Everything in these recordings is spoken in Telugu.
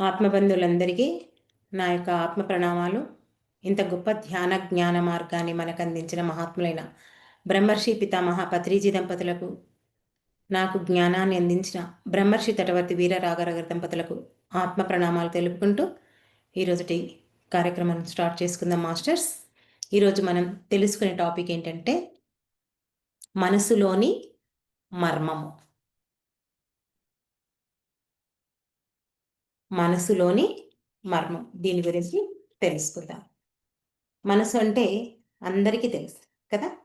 ఆత్మబంధువులందరికీ నా యొక్క ఆత్మ ప్రణామాలు. ఇంత గొప్ప ధ్యాన జ్ఞాన మార్గాన్ని మనకు అందించిన మహాత్ములైన బ్రహ్మర్షి పితామహ పత్రిజీ దంపతులకు నాకు జ్ఞానాన్ని అందించిన బ్రహ్మర్షి తటవర్తి వీర రాగరగర దంపతులకు ఆత్మ ప్రణామాలు తెలుపుకుంటూ ఈరోజుటి కార్యక్రమం స్టార్ట్ చేసుకుందాం మాస్టర్స్. ఈరోజు మనం తెలుసుకునే టాపిక్ ఏంటంటే మనసులోని మర్మము. మనసులోని మర్మం. దీని గురించి తెలుసుకుందాం. మనసు అంటే అందరికీ తెలుసు కదా?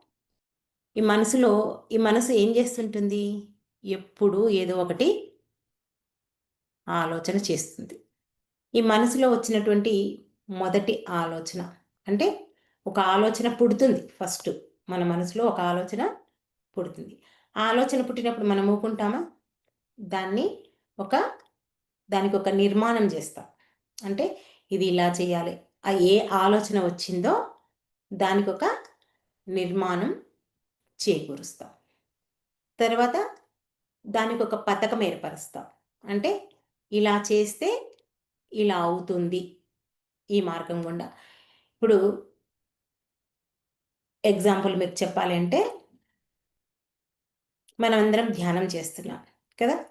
ఈ మనసులో ఈ మనసు ఏం చేస్తుంటుంది? ఎప్పుడు ఏదో ఒకటి ఆలోచన చేస్తుంది. ఈ మనసులో వచ్చినటువంటి మొదటి ఆలోచన అంటే ఒక ఆలోచన పుడుతుంది ఫస్ట్. మన మనసులో ఒక ఆలోచన పుడుతుంది. ఆలోచన పుట్టినప్పుడు మనం ఊకుంటామా? దాన్ని ఒక దానికి ఒక నిర్మాణం చేస్తాం. అంటే ఇది ఇలా చేయాలి. ఆ ఏ ఆలోచన వచ్చిందో దానికి ఒక నిర్మాణం చేకూరుస్తాం. తర్వాత దానికి ఒక పథకం ఏర్పరుస్తాం. అంటే ఇలా చేస్తే ఇలా అవుతుంది ఈ మార్గం గుండా. ఇప్పుడు ఎగ్జాంపుల్ మీకు చెప్పాలంటే మనమందరం మనం అందరం ధ్యానం చేస్తున్నాం కదా?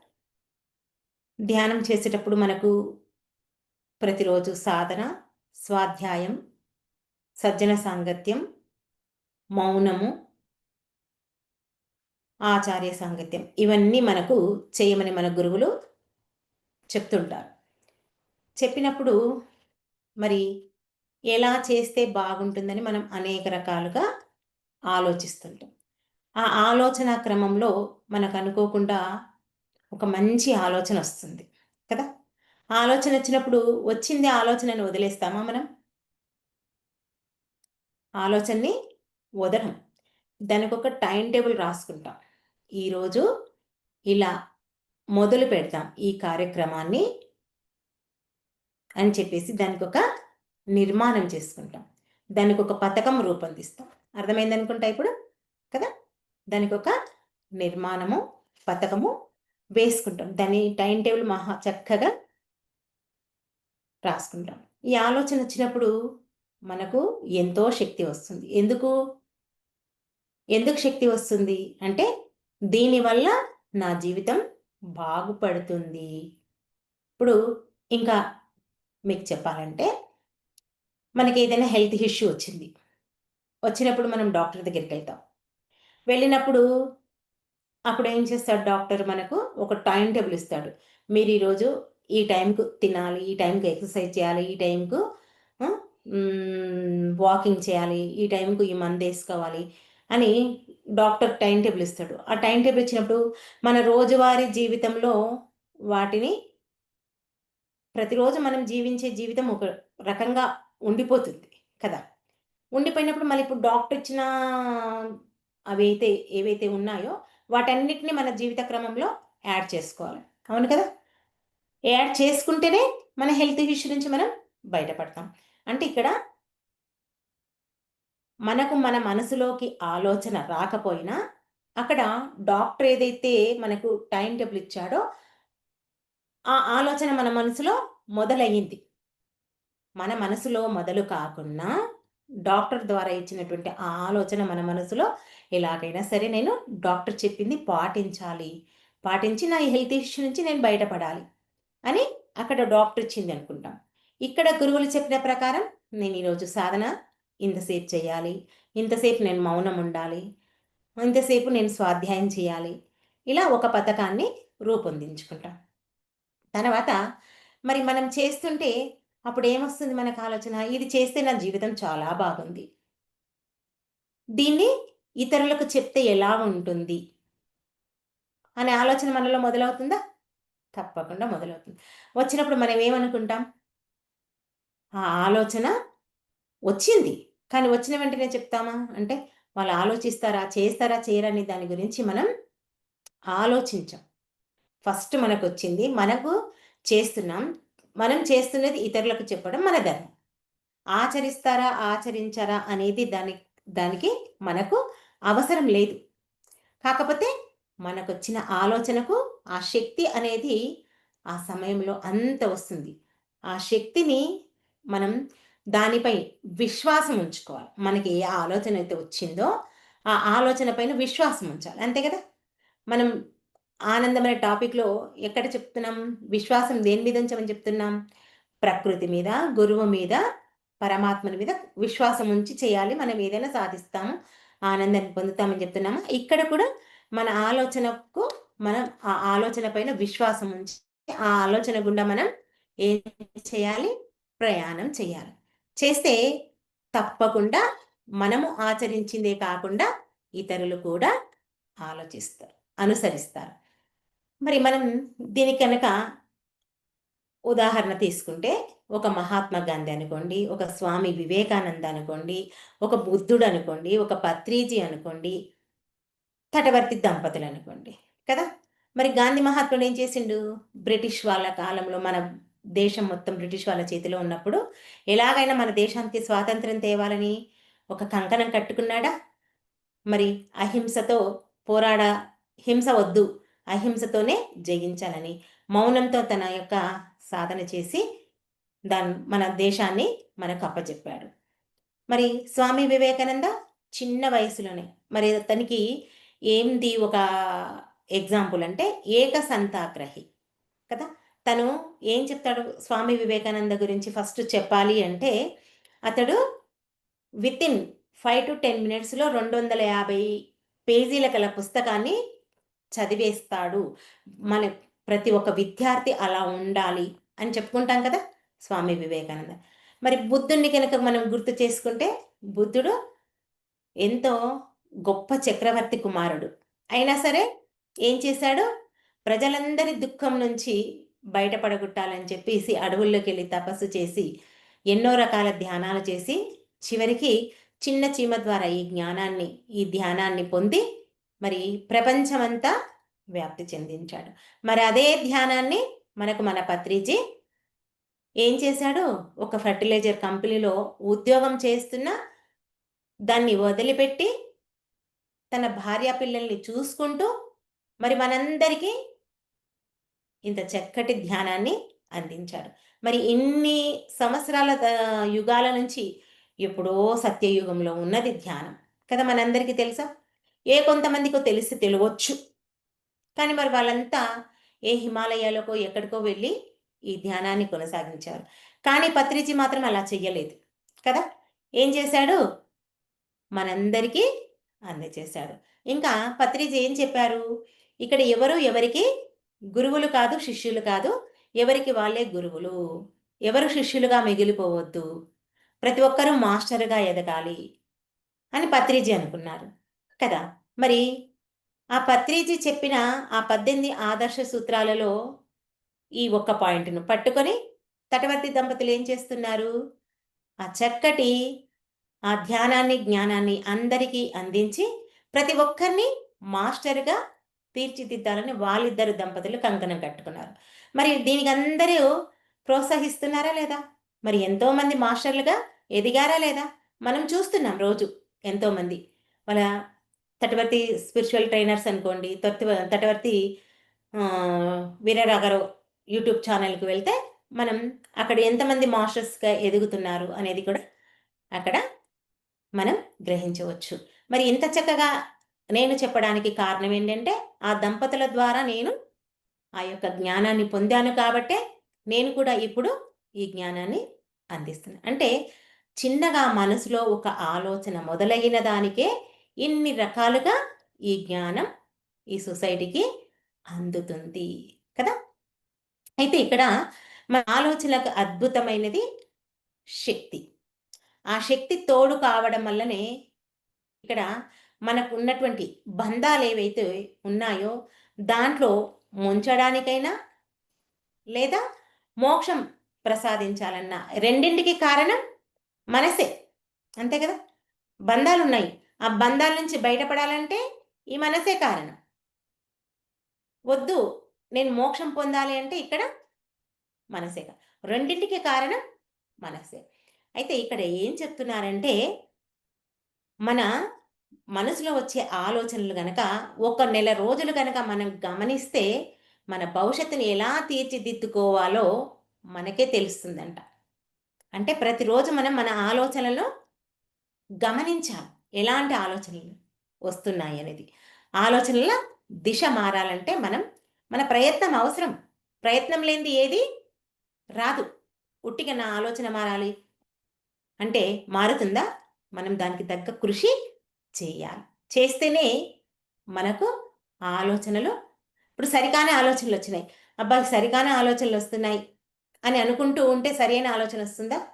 ధ్యానం చేసేటప్పుడు మనకు ప్రతిరోజు సాధన స్వాధ్యాయం సజ్జన సాంగత్యం మౌనము ఆచార్య సాంగత్యం ఇవన్నీ మనకు చేయమని మన గురువులు చెప్తుంటారు. చెప్పినప్పుడు మరి ఎలా చేస్తే బాగుంటుందని మనం అనేక రకాలుగా ఆలోచిస్తుంటాం. ఆ ఆలోచన క్రమంలో మనకు అనుకోకుండా ఒక మంచి ఆలోచన వస్తుంది కదా? ఆలోచన వచ్చినప్పుడు వచ్చింది ఆలోచనని వదిలేస్తామా మనం? ఆలోచనని వదలం. దానికి ఒక టైం టేబుల్ రాసుకుంటాం. ఈరోజు ఇలా మొదలు పెడతాం ఈ కార్యక్రమాన్ని అని చెప్పేసి దానికి ఒక నిర్మాణం చేసుకుంటాం. దానికి ఒక పథకం రూపొందిస్తాం. అర్థమైందనుకుంటా ఇప్పుడు కదా? దానికి ఒక నిర్మాణము పథకము వేసుకుంటాం. దాని టైం టేబుల్ మహా చక్కగా రాసుకుంటాం. ఈ ఆలోచన వచ్చినప్పుడు మనకు ఎంతో శక్తి వస్తుంది. ఎందుకు? ఎందుకు శక్తి వస్తుంది? అంటే దీనివల్ల నా జీవితం బాగుపడుతుంది. ఇప్పుడు ఇంకా మీకు చెప్పాలంటే మనకి ఏదైనా హెల్త్ ఇష్యూ వచ్చింది. వచ్చినప్పుడు మనం డాక్టర్ దగ్గరికి వెళ్తాం. వెళ్ళినప్పుడు అప్పుడు ఏం చేస్తాడు డాక్టర్ మనకు ఒక టైం టేబుల్ ఇస్తాడు. మీరు ఈరోజు ఈ టైంకు తినాలి ఈ టైంకు ఎక్సర్సైజ్ చేయాలి ఈ టైంకు వాకింగ్ చేయాలి ఈ టైంకు ఈ మందు వేసుకోవాలి అని డాక్టర్ టైం టేబుల్ ఇస్తాడు. ఆ టైం టేబుల్ ఇచ్చినప్పుడు మన రోజువారీ జీవితంలో వాటిని ప్రతిరోజు మనం జీవించే జీవితం ఒక రకంగా ఉండిపోతుంది కదా. ఉండిపోయినప్పుడు మళ్ళీ ఇప్పుడు డాక్టర్ ఇచ్చిన అవి అయితే ఏవైతే ఉన్నాయో వాటన్నిటిని మన జీవిత క్రమంలో యాడ్ చేసుకోవాలి. అవును కదా? యాడ్ చేసుకుంటేనే మన హెల్త్ ఇష్యూ నుంచి మనం బయటపడతాం. అంటే ఇక్కడ మనకు మన మనసులోకి ఆలోచన రాకపోయినా అక్కడ డాక్టర్ ఏదైతే మనకు టైం టేబుల్ ఇచ్చాడో ఆ ఆలోచన మన మనసులో మొదలయ్యింది. మన మనసులో మొదలు కాకుండా డాక్టర్ ద్వారా ఇచ్చినటువంటి ఆ ఆలోచన మన మనసులో ఎలాగైనా సరే నేను డాక్టర్ చెప్పింది పాటించాలి. పాటించి నా హెల్త్ ఇష్యూ నుంచి నేను బయటపడాలి అని అక్కడ డాక్టర్ ఇచ్చింది అనుకుంటాం. ఇక్కడ గురువులు చెప్పిన ప్రకారం నేను ఈరోజు సాధన ఇంతసేపు చేయాలి. ఇంతసేపు నేను మౌనం ఉండాలి. ఇంతసేపు నేను స్వాధ్యాయం చేయాలి. ఇలా ఒక పథకాన్ని రూపొందించుకుంటాం. తర్వాత మరి మనం చేస్తుంటే అప్పుడు ఏమొస్తుంది మనకు ఆలోచన? ఇది చేస్తే నా జీవితం చాలా బాగుంది. దీన్ని ఇతరులకు చెప్తే ఎలా ఉంటుంది? అనే ఆలోచన మనలో మొదలవుతుందా? తప్పకుండా మొదలవుతుంది. వచ్చినప్పుడు మనం ఏమనుకుంటాం? ఆ ఆలోచన వచ్చింది. కానీ వచ్చిన వెంటనే చెప్తామా? అంటే వాళ్ళు ఆలోచిస్తారా? చేస్తారా? చేయరని దాని గురించి మనం ఆలోచించాం. ఫస్ట్ మనకు వచ్చింది మనకు చేస్తున్నాం. మనం చేస్తున్నది ఇతరులకు చెప్పడం మన ధర్మం. ఆచరిస్తారా? ఆచరించారా? అనేది దాని దానికి మనకు అవసరం లేదు. కాకపోతే మనకొచ్చిన ఆలోచనకు ఆ శక్తి అనేది ఆ సమయంలో అంత వస్తుంది. ఆ శక్తిని మనం దానిపై విశ్వాసం ఉంచుకోవాలి. మనకి ఏ ఆలోచన అయితే వచ్చిందో ఆ ఆలోచన పైన విశ్వాసం ఉంచాలి. అంతే కదా? మనం ఆనందమైన టాపిక్లో ఎక్కడ చెప్తున్నాం? విశ్వాసం దేని మీద ఉంచమని చెప్తున్నాం? ప్రకృతి మీద గురువు మీద పరమాత్మని మీద విశ్వాసం ఉంచి చేయాలి. మనం ఏదైనా సాధిస్తాము. ఆనందాన్ని పొందుతామని చెప్తున్నాము. ఇక్కడ కూడా మన ఆలోచనకు మనం ఆ ఆలోచన పైన విశ్వాసం ఉంచి ఆ ఆలోచన గుండా మనం ఏం చేయాలి? ప్రయాణం చేయాలి. చేస్తే తప్పకుండా మనము ఆచరించిందే కాకుండా ఇతరులు కూడా ఆలోచిస్తారు అనుసరిస్తారు. మరి మనం దీని కనుక ఉదాహరణ తీసుకుంటే ఒక మహాత్మా గాంధీ అనుకోండి ఒక స్వామి వివేకానంద అనుకోండి ఒక బుద్ధుడు అనుకోండి ఒక పత్రిజీ అనుకోండి తటవర్తి దంపతులు అనుకోండి కదా? మరి గాంధీ మహాత్ముడు ఏం చేసిండు? బ్రిటిష్ వాళ్ళ కాలంలో మన దేశం మొత్తం బ్రిటిష్ వాళ్ళ చేతిలో ఉన్నప్పుడు ఎలాగైనా మన దేశానికి స్వాతంత్రం తేవాలని ఒక కంకణం కట్టుకున్నాడా? మరి అహింసతో పోరాడ హింస వద్దు అహింసతోనే జయించాలని మౌనంతో తన యొక్క సాధన చేసి దాని మన దేశాన్ని మనకు అప్పచెప్పాడు మరి స్వామి వివేకానంద చిన్న వయసులోనే మరి అతనికి ఏంది ఒక ఎగ్జాంపుల్ అంటే ఏక సంతాగ్రహి కదా? తను ఏం చెప్తాడు స్వామి వివేకానంద గురించి ఫస్ట్ చెప్పాలి అంటే అతడు within five to ten మినిట్స్లో రెండు వందల యాభై పేజీల గల పుస్తకాన్ని చదివేస్తాడు. మన ప్రతి ఒక్క విద్యార్థి అలా ఉండాలి అని చెప్పుకుంటాం కదా? స్వామి వివేకానంద. మరి బుద్ధుడిని కనుక మనం గుర్తు చేసుకుంటే బుద్ధుడు ఎంతో గొప్ప చక్రవర్తి కుమారుడు. అయినా సరే ఏం చేశాడు? ప్రజలందరి దుఃఖం నుంచి బయటపడగొట్టాలని చెప్పేసి అడవుల్లోకి వెళ్ళి తపస్సు చేసి ఎన్నో రకాల ధ్యానాలు చేసి చివరికి చిన్న చీమ ద్వారా ఈ జ్ఞానాన్ని ఈ ధ్యానాన్ని పొంది మరి ప్రపంచమంతా వ్యాప్తి చెందించాడు. మరి అదే ధ్యానాన్ని మనకు మన పత్రిజీ ఏం చేశాడు? ఒక ఫర్టిలైజర్ కంపెనీలో ఉద్యోగం చేస్తున్న దాన్ని వదిలిపెట్టి తన భార్య పిల్లల్ని చూసుకుంటూ మరి మనందరికీ ఇంత చక్కటి ధ్యానాన్ని అందించాడు. మరి ఇన్ని సంవత్సరాల యుగాల నుంచి ఎప్పుడో సత్యయుగంలో ఉన్నది ధ్యానం. కదా మనందరికీ తెలుసా? ఏ కొంతమందికో తెలిసి తెలియవచ్చు కానీ మరి వాళ్ళంతా ఏ హిమాలయాలకో ఎక్కడికో వెళ్ళి ఈ ధ్యానాన్ని కొనసాగించారు. కానీ పత్రిజీ మాత్రం అలా చెయ్యలేదు. కదా? ఏం చేశాడు? మనందరికీ అందజేశాడు. ఇంకా పత్రిజీ ఏం చెప్పారు? ఇక్కడ ఎవరు ఎవరికి గురువులు కాదు శిష్యులు కాదు ఎవరికి వాళ్ళే గురువులు. ఎవరు శిష్యులుగా మిగిలిపోవద్దు. ప్రతి ఒక్కరూ మాస్టర్గా ఎదగాలి అని పత్రిజీ అనుకున్నారు. కదా? మరి ఆ పత్రిజీ చెప్పిన ఆ పద్దెనిమిది ఆదర్శ సూత్రాలలో ఈ ఒక్క పాయింట్ను పట్టుకొని తటవర్తి దంపతులు ఏం చేస్తున్నారు? ఆ చక్కటి ఆ ధ్యానాన్ని జ్ఞానాన్ని అందరికీ అందించి ప్రతి ఒక్కరిని మాస్టర్గా తీర్చిదిద్దాలని వాళ్ళిద్దరు దంపతులు కంకణం కట్టుకున్నారు. మరి దీనికి అందరూ ప్రోత్సహిస్తున్నారా లేదా? మరి ఎంతోమంది మాస్టర్లుగా ఎదిగారా లేదా? మనం చూస్తున్నాం రోజు ఎంతోమంది. వాళ్ళ తటవర్తి స్పిరిచువల్ ట్రైనర్స్ అనుకోండి తట్టు తటవర్తి వీరరాఘరావు యూట్యూబ్ ఛానల్కి వెళ్తే మనం అక్కడ ఎంతమంది మాస్టర్స్గా ఎదుగుతున్నారు అనేది కూడా అక్కడ మనం గ్రహించవచ్చు. మరి ఇంత చక్కగా నేను చెప్పడానికి కారణం ఏంటంటే ఆ దంపతుల ద్వారా నేను ఆ యొక్క జ్ఞానాన్ని పొందాను కాబట్టే నేను కూడా ఇప్పుడు ఈ జ్ఞానాన్ని అందిస్తున్నాను అంటే చిన్నగా మనసులో ఒక ఆలోచన మొదలైన దానికే ఇన్ని రకాలుగా ఈ జ్ఞానం ఈ సొసైటీకి అందుతుంది కదా! అయితే ఇక్కడ మన ఆలోచనకు అద్భుతమైనది శక్తి. ఆ శక్తి తోడు కావడం వల్లనే ఇక్కడ మనకు ఉన్నటువంటి బంధాలు ఏవైతే ఉన్నాయో దాంట్లో ముంచడానికైనా లేదా మోక్షం ప్రసాదించాలన్నా రెండింటికి కారణం మనసే. అంతే కదా? బంధాలు ఉన్నాయి ఆ బంధాల నుంచి బయటపడాలంటే ఈ మనసే కారణం. వద్దు. నేను మోక్షం పొందాలి అంటే ఇక్కడ మనసే రెండింటికి కారణం మనసే. అయితే ఇక్కడ ఏం చెప్తున్నారంటే మన మనసులో వచ్చే ఆలోచనలు గనక ఒక నెల రోజులు గనక మనం గమనిస్తే మన భవిష్యత్తుని ఎలా తీర్చిదిద్దుకోవాలో మనకే తెలుస్తుందంట. అంటే ప్రతిరోజు మనం మన ఆలోచనలను గమనించాలి. ఎలాంటి ఆలోచనలు వస్తున్నాయి అనేది. ఆలోచనల దిశ మారాలంటే మనం మన ప్రయత్నం అవసరం. ప్రయత్నం లేనిది ఏది? రాదు. ఉట్టిగా నా ఆలోచన మారాలి. అంటే మారుతుందా? మనం దానికి తగ్గ కృషి చేయాలి. చేస్తేనే మనకు ఆ ఆలోచనలు ఇప్పుడు సరికానే ఆలోచనలు వచ్చినాయి. అబ్బాయి సరికానే ఆలోచనలు వస్తున్నాయి అని అనుకుంటూ ఉంటే సరైన ఆలోచన వస్తుందా?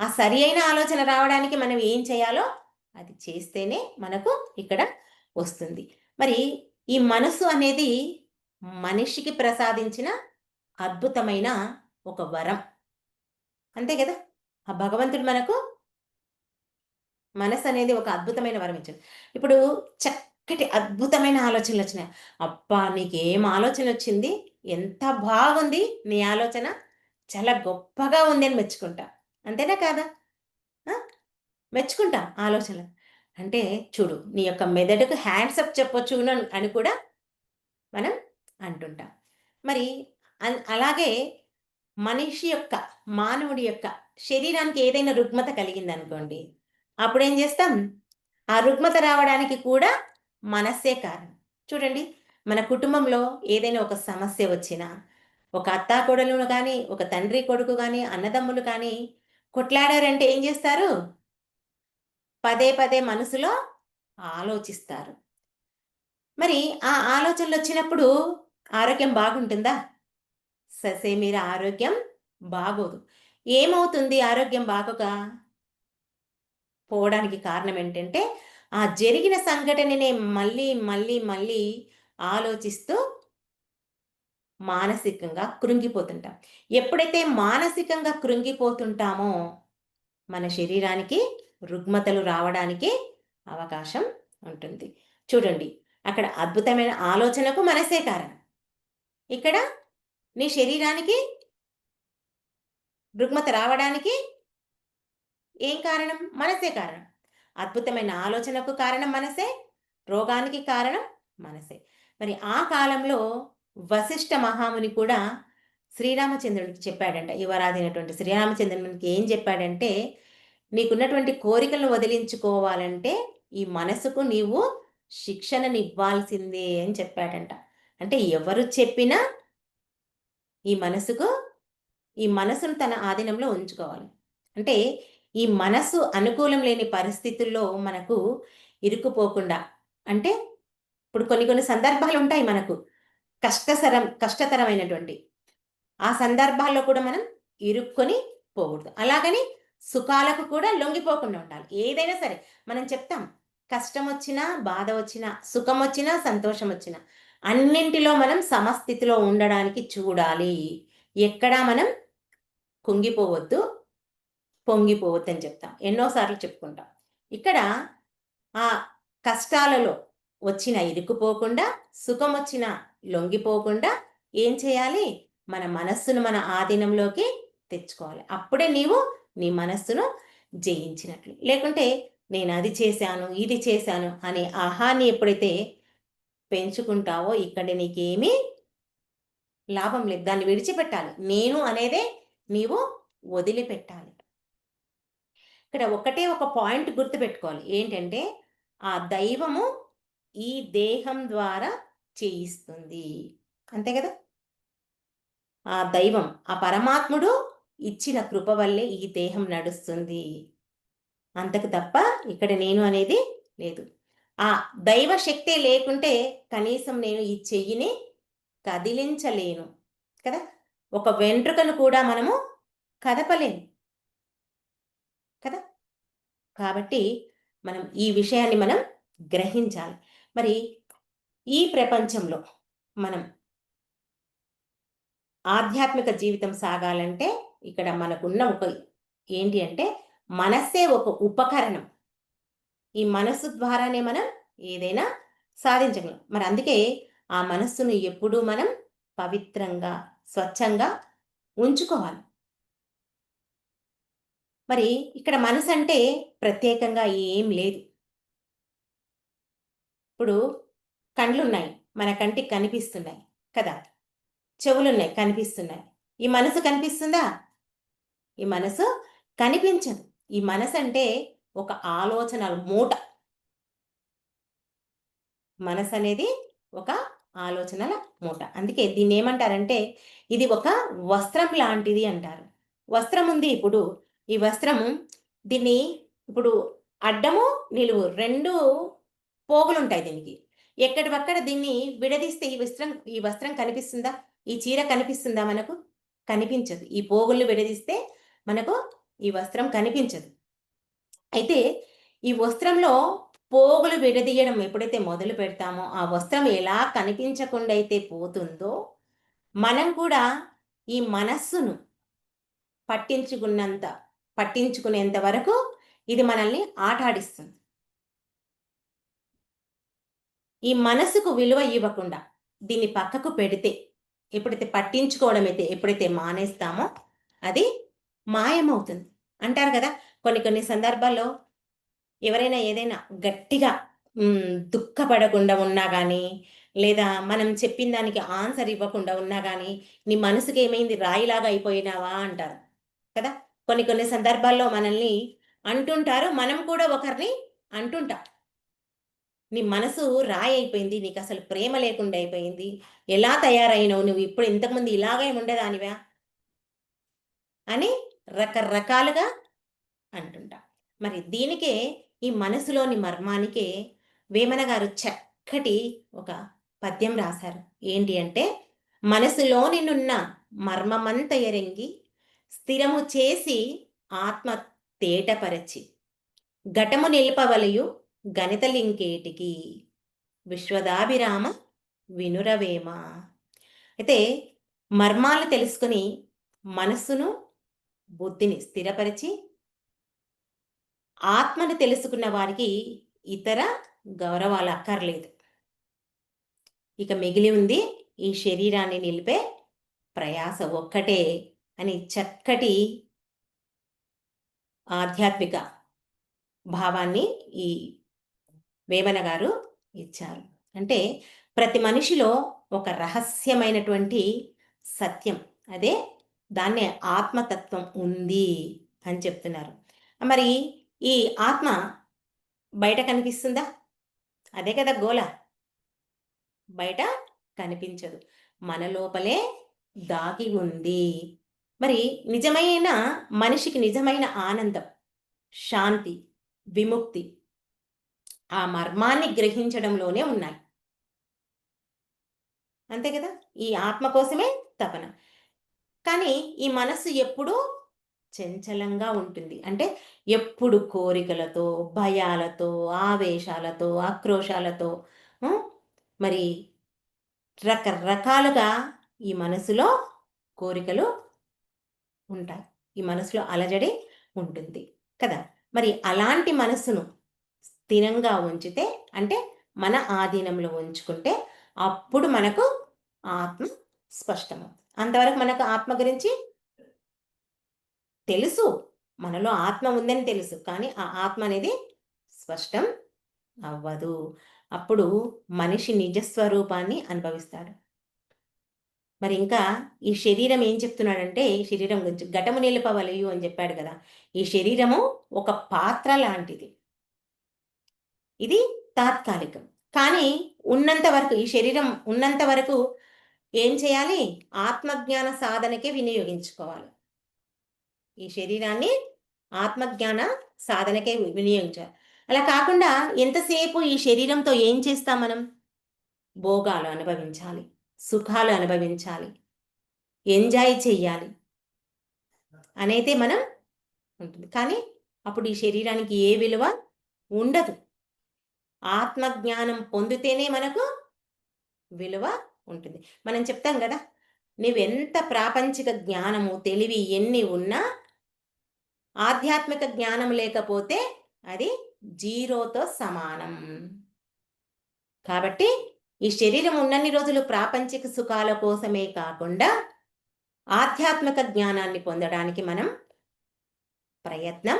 ఆ సరి అయిన ఆలోచన రావడానికి మనం ఏం చేయాలో అది చేస్తేనే మనకు ఇక్కడ వస్తుంది. మరి ఈ మనసు అనేది మనిషికి ప్రసాదించిన అద్భుతమైన ఒక వరం. అంతే కదా? ఆ భగవంతుడు మనకు మనసు అనేది ఒక అద్భుతమైన వరం ఇచ్చాడు. ఇప్పుడు చక్కటి అద్భుతమైన ఆలోచనలు వచ్చినాయి. అబ్బా నీకేం ఆలోచన వచ్చింది? ఎంత బాగుంది నీ ఆలోచన? చాలా గొప్పగా ఉంది అని మెచ్చుకుంటా. అంతేనా కాదా? మెచ్చుకుంటా ఆలోచనలు. అంటే చూడు నీ యొక్క మెదడుకు హ్యాండ్సప్ చెప్పొచ్చు అని కూడా మనం అంటుంటాం. మరి అలాగే మనిషి యొక్క మానవుడి యొక్క శరీరానికి ఏదైనా రుగ్మత కలిగిందనుకోండి అప్పుడు ఏం చేస్తాం? ఆ రుగ్మత రావడానికి కూడా మనస్సే కారణం. చూడండి మన కుటుంబంలో ఏదైనా ఒక సమస్య వచ్చినా ఒక అత్తా కొడలు కానీ ఒక తండ్రి కొడుకు కానీ అన్నదమ్ములు కానీ కొట్లాడారంటే ఏం చేస్తారు? పదే పదే మనసులో ఆలోచిస్తారు. మరి ఆ ఆలోచనలు వచ్చినప్పుడు ఆరోగ్యం బాగుంటుందా? ససే ఆరోగ్యం బాగోదు. ఏమవుతుంది ఆరోగ్యం బాగోక? పోవడానికి కారణం ఏంటంటే ఆ జరిగిన సంఘటననే మళ్ళీ మళ్ళీ మళ్ళీ ఆలోచిస్తూ మానసికంగా కృంగిపోతుంటాం. ఎప్పుడైతే మానసికంగా కృంగిపోతుంటామో మన శరీరానికి రుగ్మతలు రావడానికి అవకాశం ఉంటుంది. చూడండి అక్కడ అద్భుతమైన ఆలోచనకు మనసే కారణం. ఇక్కడ నీ శరీరానికి రుగ్మత రావడానికి ఏం కారణం? మనసే కారణం. అద్భుతమైన ఆలోచనకు కారణం మనసే రోగానికి కారణం మనసే. మరి ఆ కాలంలో వశిష్ఠ మహాముని కూడా శ్రీరామచంద్రుడికి చెప్పాడంట. యువరాజైనటువంటి శ్రీరామచంద్రునికి ఏం చెప్పాడంటే నీకున్నటువంటి కోరికలను వదిలించుకోవాలంటే ఈ మనసుకు నీవు శిక్షణనివ్వాల్సిందే అని చెప్పాడంట. అంటే ఎవరు చెప్పినా ఈ మనసుకు ఈ మనసును తన ఆధీనంలో ఉంచుకోవాలి. అంటే ఈ మనసు అనుకూలం లేని పరిస్థితుల్లో మనకు ఇరుక్కుపోకుండా అంటే ఇప్పుడు కొన్ని కొన్ని సందర్భాలు ఉంటాయి మనకు కష్టతరం కష్టతరమైనటువంటి. ఆ సందర్భాల్లో కూడా మనం ఇరుక్కొని పోకూడదు. అలాగని సుఖాలకు కూడా లొంగిపోకుండా ఉండాలి. ఏదైనా సరే మనం చెప్తాం కష్టం వచ్చినా బాధ వచ్చినా సుఖం వచ్చినా సంతోషం వచ్చినా అన్నింటిలో మనం సమస్థితిలో ఉండడానికి చూడాలి. ఎక్కడా మనం కుంగిపోవద్దు పొంగిపోవద్దు అని చెప్తాం ఎన్నోసార్లు చెప్పుకుంటాం. ఇక్కడ ఆ కష్టాలలో వచ్చిన ఇరుక్కుపోకుండా సుఖం వచ్చిన లొంగిపోకుండా ఏం చేయాలి? మన మనస్సును మన ఆధీనంలోకి తెచ్చుకోవాలి. అప్పుడే నీవు నీ మనస్సును జయించినట్లు. లేకుంటే నేను అది చేశాను ఇది చేశాను అనే ఆహాన్ని ఎప్పుడైతే పెంచుకుంటావో ఇక్కడ నీకేమీ లాభం లేదు. దాన్ని విడిచిపెట్టాలి. నేను అనేదే నీవు వదిలిపెట్టాలి. ఇక్కడ ఒకటే ఒక పాయింట్ గుర్తుపెట్టుకోవాలి. ఏంటంటే ఆ దైవము ఈ దేహం ద్వారా చేయిస్తుంది. అంతే కదా? ఆ దైవం ఆ పరమాత్ముడు ఇచ్చిన కృప వల్లే ఈ దేహం నడుస్తుంది. అంతకు తప్ప ఇక్కడ నేను అనేది లేదు. ఆ దైవ శక్తే లేకుంటే కనీసం నేను ఈ చెయ్యిని కదిలించలేను కదా? ఒక వెంట్రుకను కూడా మనము కదపలేము కదా? కాబట్టి మనం ఈ విషయాన్ని మనం గ్రహించాలి. మరి ఈ ప్రపంచంలో మనం ఆధ్యాత్మిక జీవితం సాగాలంటే ఇక్కడ మనకున్న ఒక ఏంటి అంటే మనస్సే ఒక ఉపకరణం. ఈ మనస్సు ద్వారానే మనం ఏదైనా సాధించగలం. మరి అందుకే ఆ మనస్సును ఎప్పుడూ మనం పవిత్రంగా స్వచ్ఛంగా ఉంచుకోవాలి. మరి ఇక్కడ మనసు అంటే ప్రత్యేకంగా ఏం లేదు. ఇప్పుడు కండ్లున్నాయి మన కంటికి కనిపిస్తున్నాయి కదా. చెవులున్నాయి కనిపిస్తున్నాయి. ఈ మనసు కనిపిస్తుందా? ఈ మనసు కనిపించదు. ఈ మనసు అంటే ఒక ఆలోచనల మూట. మనసు అనేది ఒక ఆలోచనల మూట. అందుకే దీన్ని ఏమంటారంటే ఇది ఒక వస్త్రం లాంటిది అంటారు. వస్త్రం ఉంది ఇప్పుడు. ఈ వస్త్రము దీన్ని ఇప్పుడు అడ్డము నిలువు రెండు పోగులు ఉంటాయి దీనికి. ఎక్కడివక్కడ దీన్ని విడదీస్తే ఈ వస్త్రం ఈ వస్త్రం కనిపిస్తుందా? ఈ చీర కనిపిస్తుందా మనకు? కనిపించదు. ఈ పోగుల్ని విడదీస్తే మనకు ఈ వస్త్రం కనిపించదు. అయితే ఈ వస్త్రంలో పోగులు విడదీయడం ఎప్పుడైతే మొదలు పెడతామో ఆ వస్త్రం ఎలా కనిపించకుండా అయితే పోతుందో మనం కూడా ఈ మనస్సును పట్టించుకున్నంత పట్టించుకునేంత వరకు ఇది మనల్ని ఆటాడిస్తుంది. ఈ మనసుకు విలువ ఇవ్వకుండా దీన్ని పక్కకు పెడితే ఎప్పుడైతే పట్టించుకోవడం అయితే ఎప్పుడైతే మానేస్తామో అది మాయమవుతుంది. అంటారు కదా కొన్ని కొన్ని సందర్భాల్లో ఎవరైనా ఏదైనా గట్టిగా దుఃఖపడకుండా ఉన్నా కానీ లేదా మనం చెప్పిన దానికి ఆన్సర్ ఇవ్వకుండా ఉన్నా కానీ నీ మనసుకి ఏమైంది? రాయిలాగా అయిపోయినావా అంటారు. కదా? కొన్ని కొన్ని సందర్భాల్లో మనల్ని అంటుంటారు. మనం కూడా ఒకరిని అంటుంటాం. నీ మనసు రాయి అయిపోయింది నీకు అసలు ప్రేమ లేకుండా అయిపోయింది. ఎలా తయారైనవు? నువ్వు ఇప్పుడు ఇంతకుముందు ఇలాగే ఉండేదానివా? అని రకరకాలుగా అంటుంటా. మరి దీనికే ఈ మనసులోని మర్మానికే వేమన గారు చక్కటి ఒక పద్యం రాశారు. ఏంటి అంటే మనసులోని నున్న మర్మమంత ఎరంగి స్థిరము చేసి ఆత్మ తేటపరచి ఘటము నిల్పవలయు గణితలింకేటికి విశ్వదాభిరామ వినురవేమ. అయితే మర్మాలు తెలుసుకుని మనస్సును బుద్ధిని స్థిరపరిచి ఆత్మను తెలుసుకున్న వారికి ఇతర గౌరవాలు అక్కర్లేదు ఇక మిగిలి ఉంది ఈ శరీరాన్ని నిలిపే ప్రయాస ఒక్కటే అని చక్కటి ఆధ్యాత్మిక భావాన్ని ఈ వేమన గారు ఇచ్చారు. అంటే ప్రతి మనిషిలో ఒక రహస్యమైనటువంటి సత్యం అదే దాన్నే ఆత్మతత్వం ఉంది అని చెప్తున్నారు. మరి ఈ ఆత్మ బయట కనిపిస్తుందా? అదే కదా గోల బయట కనిపించదు. మన లోపలే దాగి ఉంది. మరి నిజమైన మనిషికి నిజమైన ఆనందం శాంతి విముక్తి ఆ మర్మాన్ని గ్రహించడంలోనే ఉన్నాయి. అంతే కదా? ఈ ఆత్మ కోసమే తపన. కానీ ఈ మనస్సు ఎప్పుడూ చంచలంగా ఉంటుంది. అంటే ఎప్పుడు కోరికలతో భయాలతో ఆవేశాలతో ఆక్రోశాలతో మరి రకరకాలుగా ఈ మనసులో కోరికలు ఉంటాయి. ఈ మనసులో అలజడి ఉంటుంది కదా. మరి అలాంటి మనసును స్థిరంగా ఉంచితే అంటే మన ఆధీనంలో ఉంచుకుంటే అప్పుడు మనకు ఆత్మ స్పష్టమవుతుంది. అంతవరకు మనకు ఆత్మ గురించి తెలుసు. మనలో ఆత్మ ఉందని తెలుసు. కానీ ఆ ఆత్మ అనేది స్పష్టం అవ్వదు. అప్పుడు మనిషి నిజస్వరూపాన్ని అనుభవిస్తాడు. మరి ఇంకా ఈ శరీరం ఏం చెప్తున్నాడంటే ఈ శరీరం గురించి ఘటము నిలుపవలయు అని చెప్పాడు కదా. ఈ శరీరము ఒక పాత్ర లాంటిది. ఇది తాత్కాలికం. కానీ ఉన్నంత వరకు ఈ శరీరం ఉన్నంత వరకు ఏం చేయాలి? ఆత్మజ్ఞాన సాధనకే వినియోగించుకోవాలి. ఈ శరీరాన్ని ఆత్మజ్ఞాన సాధనకే వినియోగించాలి. అలా కాకుండా ఎంతసేపు ఈ శరీరంతో ఏం చేస్తాం మనం? భోగాలు అనుభవించాలి సుఖాలు అనుభవించాలి ఎంజాయ్ చెయ్యాలి అనైతే మనం ఉంటుంది. కానీ అప్పుడు ఈ శరీరానికి ఏ విలువ ఉండదు. ఆత్మజ్ఞానం పొందితేనే మనకు విలువ ఉంటుంది. మనం చెప్తాం కదా నువ్వెంత ప్రాపంచిక జ్ఞానము తెలివి ఎన్ని ఉన్నా ఆధ్యాత్మిక జ్ఞానం లేకపోతే అది జీరోతో సమానం. కాబట్టి ఈ శరీరం ఉన్నన్ని రోజులు ప్రాపంచిక సుఖాల కోసమే కాకుండా ఆధ్యాత్మిక జ్ఞానాన్ని పొందడానికి మనం ప్రయత్నం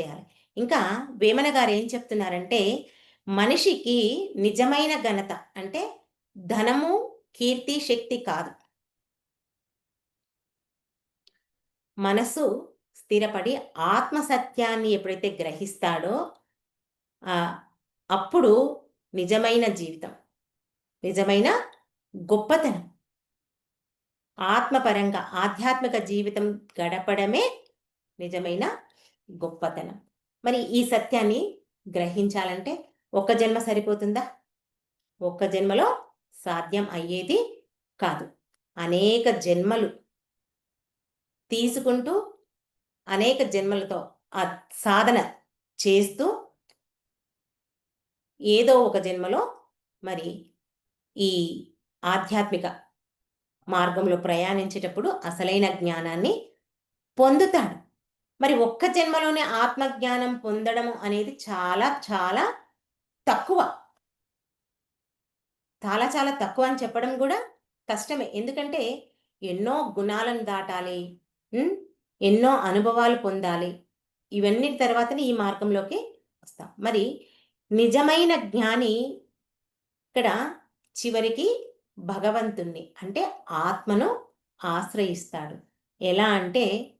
చేయాలి. ఇంకా వేమన గారు ఏం చెప్తున్నారంటే మనిషికి నిజమైన ఘనత అంటే ధనము కీర్తి శక్తి కాదు. మనసు స్థిరపడి ఆత్మసత్యాన్ని ఎప్పుడైతే గ్రహిస్తాడో అప్పుడు నిజమైన జీవితం నిజమైన గొప్పతనం. ఆత్మపరంగా ఆధ్యాత్మిక జీవితం గడపడమే నిజమైన గొప్పతనం. మరి ఈ సత్యాన్ని గ్రహించాలంటే ఒక్క జన్మ సరిపోతుందా? ఒక్క జన్మలో సాధ్యం అయ్యేది కాదు. అనేక జన్మలు తీసుకుంటూ అనేక జన్మలతో ఆ సాధన చేస్తూ ఏదో ఒక జన్మలో మరి ఈ ఆధ్యాత్మిక మార్గంలో ప్రయాణించేటప్పుడు అసలైన జ్ఞానాన్ని పొందుతాడు. మరి ఒక్క జన్మలోనే ఆత్మజ్ఞానం పొందడము అనేది చాలా చాలా తక్కువ. చాలా చాలా తక్కువ అని చెప్పడం కూడా కష్టమే. ఎందుకంటే ఎన్నో గుణాలను దాటాలి. ఎన్నో అనుభవాలు పొందాలి. ఇవన్నీ తర్వాతనే ఈ మార్గంలోకి వస్తాం. మరి నిజమైన జ్ఞాని ఇక్కడ చివరికి భగవంతుణ్ణి అంటే ఆత్మను ఆశ్రయిస్తాడు. ఎలా అంటే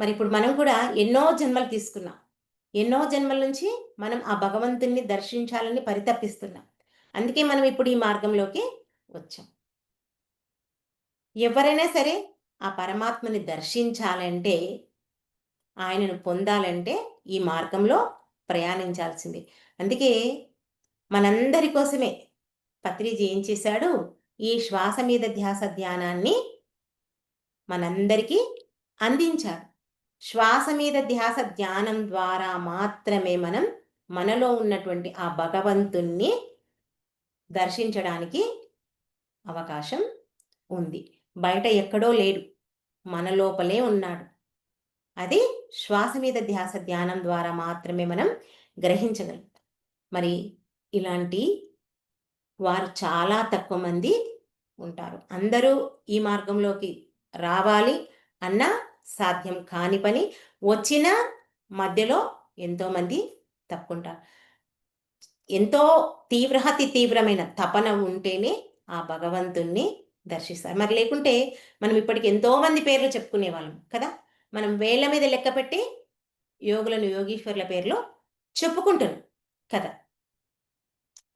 మరి ఇప్పుడు మనం కూడా ఎన్నో జన్మలు తీసుకున్నాం. ఎన్నో జన్మల నుంచి మనం ఆ భగవంతుణ్ణి దర్శించాలని పరితపిస్తున్నాం. అందుకే మనం ఇప్పుడు ఈ మార్గంలోకి వచ్చాం. ఎవరైనా సరే ఆ పరమాత్మని దర్శించాలంటే ఆయనను పొందాలంటే ఈ మార్గంలో ప్రయాణించాల్సింది. అందుకే మనందరి కోసమే పత్రిజీ ఏం చేశాడు? ఈ శ్వాస మీద ధ్యాస ధ్యానాన్ని మనందరికీ అందించాడు. శ్వాస మీద ధ్యాస ధ్యానం ద్వారా మాత్రమే మనం మనలో ఉన్నటువంటి ఆ భగవంతుణ్ణి దర్శించడానికి అవకాశం ఉంది. బయట ఎక్కడో లేడు. మన లోపలే ఉన్నాడు. అది శ్వాస మీద ధ్యాస ధ్యానం ద్వారా మాత్రమే మనం గ్రహించగలం. మరి ఇలాంటి వారు చాలా తక్కువ మంది ఉంటారు. అందరూ ఈ మార్గంలోకి రావాలి అన్న సాధ్యం కాని పని వచ్చిన మధ్యలో ఎంతోమంది తప్పుకుంటారు. ఎంతో తీవ్రహతి తీవ్రమైన తపన ఉంటేనే ఆ భగవంతుణ్ణి దర్శిస్తారు. మరి లేకుంటే మనం ఇప్పటికి ఎంతోమంది పేర్లు చెప్పుకునే వాళ్ళం కదా? మనం వేళ్ళ మీద లెక్క పెట్టి యోగులను యోగీశ్వర్ల పేర్లు చెప్పుకుంటున్నాం కదా?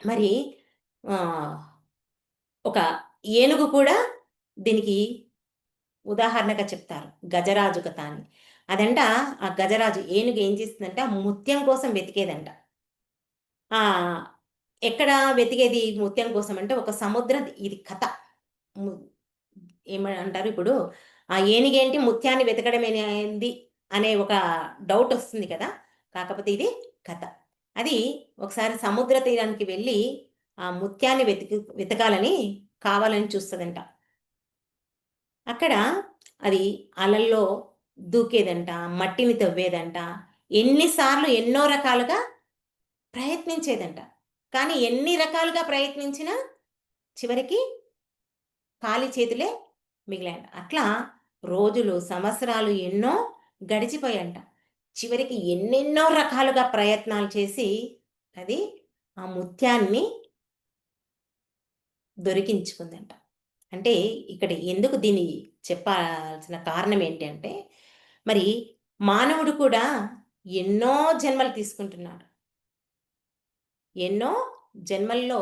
మరి ఒక ఏనుగు కూడా దీనికి ఉదాహరణగా చెప్తారు. గజరాజు కథ అని. అదంట ఆ గజరాజు ఏనుగు ఏం చేస్తుందంటే? ఆ ముత్యం కోసం వెతికేదంట. ఎక్కడ వెతికేది ముత్యం కోసం అంటే ఒక సముద్ర ఇది కథ. ఏమంటారు ఇప్పుడు ఆ ఏనిగేంటి ముత్యాన్ని వెతకడమేది అనే ఒక డౌట్ వస్తుంది కదా. కాకపోతే ఇది కథ. అది ఒకసారి సముద్ర తీరానికి వెళ్ళి ఆ ముత్యాన్ని వెతికి వెతకాలని కావాలని చూస్తుందంట. అక్కడ అది అలల్లో దూకేదంట మట్టిని తవ్వేదంట ఎన్నిసార్లు ఎన్నో రకాలుగా ప్రయత్నించేదంట. కానీ ఎన్ని రకాలుగా ప్రయత్నించినా చివరికి ఖాళీ చేతులే మిగిలాయంట. అట్లా రోజులు సంవత్సరాలు ఎన్నో గడిచిపోయాయంట చివరికి ఎన్నెన్నో రకాలుగా ప్రయత్నాలు చేసి అది ఆ ముత్యాన్ని దొరికించుకుందంట. అంటే ఇక్కడ ఎందుకు దీన్ని చెప్పాల్సిన కారణం ఏంటంటే మరి మానవుడు కూడా ఎన్నో జన్మలు తీసుకుంటున్నాడు. ఎన్నో జన్మల్లో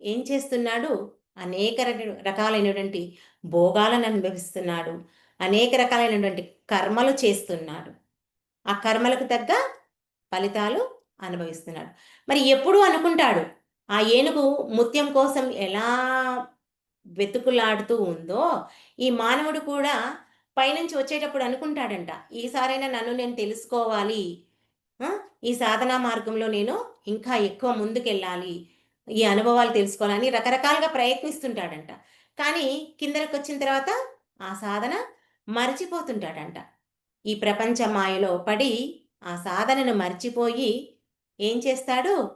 ఏం చేస్తున్నాడు? అనేక రకాలైనటువంటి భోగాలను అనుభవిస్తున్నాడు. అనేక రకాలైనటువంటి కర్మలు చేస్తున్నాడు. ఆ కర్మలకు తగ్గ ఫలితాలు అనుభవిస్తున్నాడు. మరి ఎప్పుడు అనుకుంటాడు? ఆ ఏనుగు ముత్యం కోసం ఎలా వెతుకులాడుతూ ఉందో ఈ మానవుడు కూడా పైనుంచి వచ్చేటప్పుడు అనుకుంటాడంట. ఈసారైనా నన్ను నేను తెలుసుకోవాలి. ఈ సాధనా మార్గంలో నేను ఇంకా ఎక్కువ ముందుకెళ్ళాలి. ఈ అనుభవాలు తెలుసుకోవాలని రకరకాలుగా ప్రయత్నిస్తుంటాడంట. కానీ కిందరకు వచ్చిన తర్వాత ఆ సాధన మర్చిపోతుంటాడంట. ఈ ప్రపంచ మాయలో పడి ఆ సాధనను మర్చిపోయి ఏం చేస్తాడు?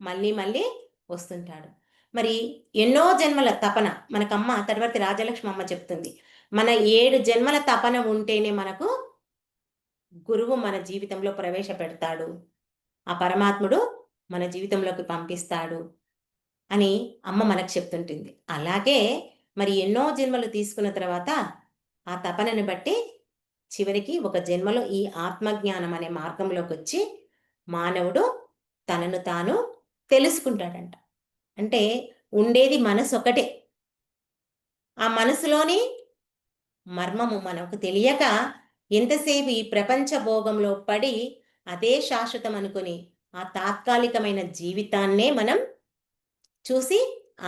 మళ్ళీ మళ్ళీ వస్తుంటాడు. మరి ఎన్నో జన్మల తపన మనకమ్మ తర్వాతి రాజలక్ష్మి అమ్మ చెప్తుంది. మన ఏడు జన్మల తపన ఉంటేనే మనకు గురువు మన జీవితంలో ప్రవేశపెడతాడు. ఆ పరమాత్ముడు మన జీవితంలోకి పంపిస్తాడు. అని అమ్మ మనకు చెప్తుంటుంది. అలాగే మరి ఎన్నో జన్మలు తీసుకున్న తర్వాత ఆ తపనని బట్టి చివరికి ఒక జన్మలో ఈ ఆత్మజ్ఞానం అనే మార్గంలోకి వచ్చి మానవుడు తనను తాను తెలుసుకుంటాడంట. అంటే ఉండేది మనసు ఒకటే. ఆ మనసులోని మర్మము మనకు తెలియక ఎంతసేపు ఈ ప్రపంచ భోగంలో పడి అదే శాశ్వతం అనుకుని ఆ తాత్కాలికమైన జీవితాన్నే మనం చూసి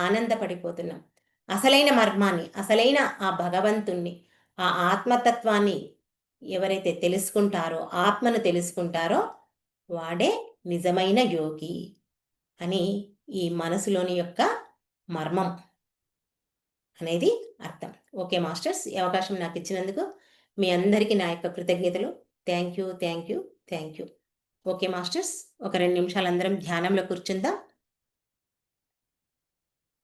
ఆనందపడిపోతున్నాం. అసలైన మర్మాన్ని అసలైన ఆ భగవంతుణ్ణి ఆ ఆత్మతత్వాన్ని ఎవరైతే తెలుసుకుంటారో ఆత్మను తెలుసుకుంటారో వాడే నిజమైన యోగి అని ఈ మనసులోని యొక్క మర్మం అనేది అర్థం. ఓకే మాస్టర్స్ ఈ అవకాశం నాకు ఇచ్చినందుకు మీ అందరికీ నా యొక్క కృతజ్ఞతలు. Thank you thank you thank you. Okay masters ఒక రెండు నిమిషాలు అందరం ధ్యానంలో కూర్చుందాం.